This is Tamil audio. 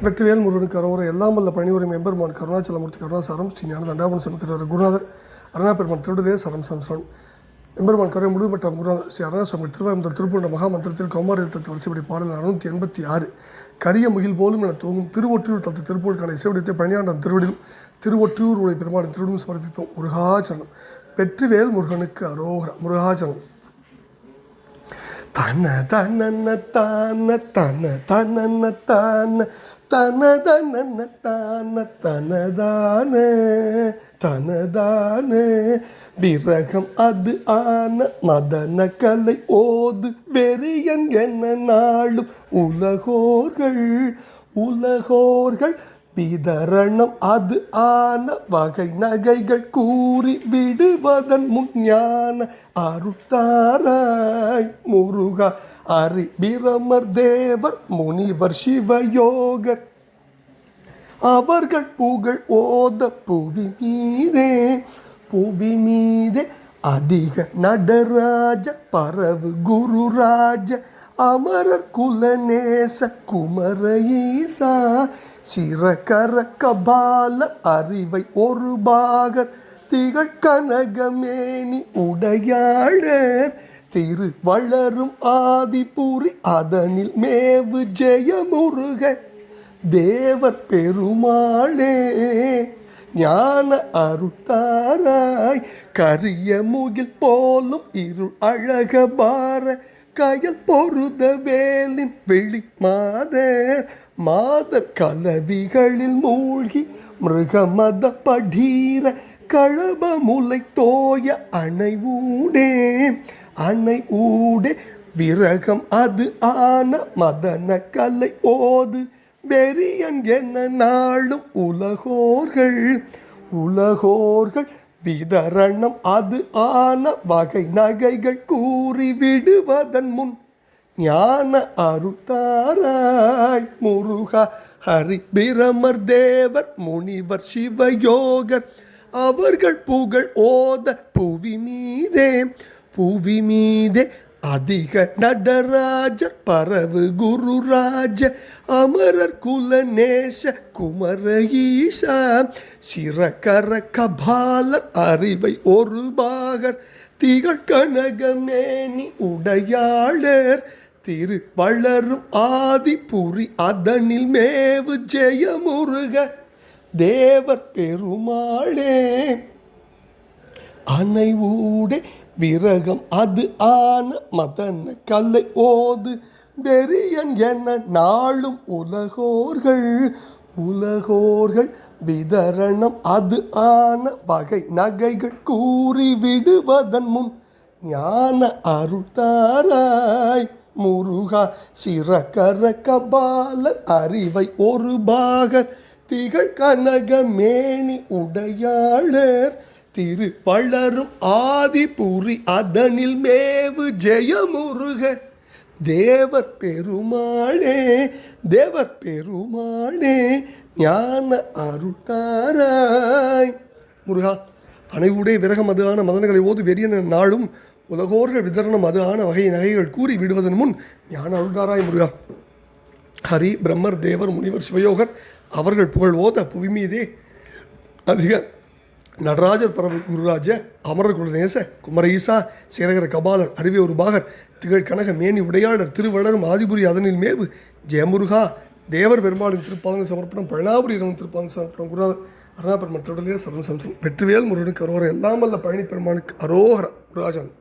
வெற்றிவேல் முருகனுக்கு அரோர எல்லாம் வல்ல பணிவுரை எம்பெருமான் கருணாச்சலமூர்த்தி கருணாசாரம் ஸ்ரீ ஞான தண்டாபன் சமிக்கிறார் குருநாதர் அருணாபெருமான் திருடலே சரம் சம்சன் எம்பெருமான் கரை முழுமட்ட குருநாதர் ஸ்ரீ அருணாசுவாமி திருவாயமுதல் திருப்பூர்ண மகா மந்திரத்தில் கௌமாரி தத்து வரிசைப்படி பாடல் அறுநூத்தி எண்பத்தி ஆறு. கரிய முகில் போலும் என தூங்கும் திருவொற்றியூர் தத்து திருப்பூருக்கான இசைவடித்தை பணியாண்டம் திருவடிலும் திருவொற்றியூர் உடைய பெருமாளின் திருவிடும் சமர்ப்பிப்போம். முருகாச்சரணம். வெற்றிவேல் முருகனுக்கு அரோகர. முருகாச்சரணம். தன தன்னன்ன தான தன தன்னன்ன தான தன தனதன தான தனதான தனதான. விரகம் அது ஆன மதன கலை ஓது வெறியன் என்ன நாளும் உலகோர்கள் உலகோர்கள் விதரணம் அது ஆன வகை நகைகள் கூறி விடுவதன் முஞ்ஞான அருத்தாராய் முருகா அரி பிரமர் தேவர் முனிவர் சிவயோகர் அவர்கள் புகழ் ஓத புவி மீதே புவி மீதே அதிக நடராஜ பரவு குருராஜ அமரர் குலநேச குமரஈசா சிறகர கபால அறிவை ஒரு பாகர் திகழ் கனகமேனி உடையாளர் திரு வளரும் ஆதிபுரி அதனில் மேவு ஜெயமுருகன். தேவ பெருமாளே ஞான அருத்தாராய் கரிய முகில் போலும் இருள் அழக பார கயல் பொருத வேலின் வெளி மாதர் மாதர் கலவிகளில் மூழ்கி மிருகமத படீர களப முலை தோய அணை ஊடே அணை ஊடே விரகம் அது ஆன மதன கலை ஓது வெறியன் என நாளும் உலகோர்கள் உலகோர்கள் விதரணம் அது ஆன வகை நகைகள் கூறி விடுவதன் முன் ஞான அருத்தாராய் முருகா ஹரி பிரமர் தேவர் முனிவர் சிவயோகர். அவர்கள் புகழ் ஓத புவி மீதே புவி மீதே அதிக நடராஜர் பரவு குருராஜ அமரர் குலநேச குமர ஈசா சிறகர கபாலர் அறிவை ஒரு பாகர் திகழ் கனகமேனி உடையாளர் திரு வளரும் ஆதிபுரி அதனில் மேவு ஜெயமுருக தேவர் பெருமாளே. அணை விரகம் அது ஆன மதன கல்லை ஓது வெறியன் என நாளும் உலகோர்கள் உலகோர்கள் விதரணம் அது ஆன வகை நகைகள் கூறி விடுவதன் முன் ஞான அருள்தாராய். முருகா சிறகர கபால அறிவை ஒரு பாகர் திகழ் கனக மேனி உடையாளர். திரு வளரும் ஆதிபுரி அதனில் மேவு ஜெயமுருக. தேவர் பெருமாளே தேவர் பெருமாளே ஞான அருள்தாராய் முருகா அனைவுடைய விரகம் அது மதன்களை ஓது வெறியன நாளும் உலகோர்கள் விதரணம் அது வகை நகைகள் கூறி விடுவதன் முன் ஞான அருள்தாராய் முருகா. ஹரி பிரம்மர் தேவர் முனிவர் சிவயோகர் அவர்கள் புகழ் ஓத புவி மீதே அதிக நடராஜர் பரவ குருராஜ அமரர் குலநேச குமர ஈசா சேரகர கபாலர் அருவி ஒரு பாகர் திகழ் கனக மேனி உடையாளர் திருவளரும் ஆதிபுரி அதனில் மேவு ஜெயமுருகா தேவர் பெருமாளின் திருப்பாதன சமர்ப்பணம் பழனாபுரி இரவன் திருப்பாதன சமர்ப்பணம் குருநாதர் அருணாபெருமன் தொடர்லேயே சர்வம் சம்சம் வெற்றிவேல் முருகனுக்கு அரோகர எல்லாம் வல்ல பழனி பெருமானுக்கு அரோகர குருராஜன்.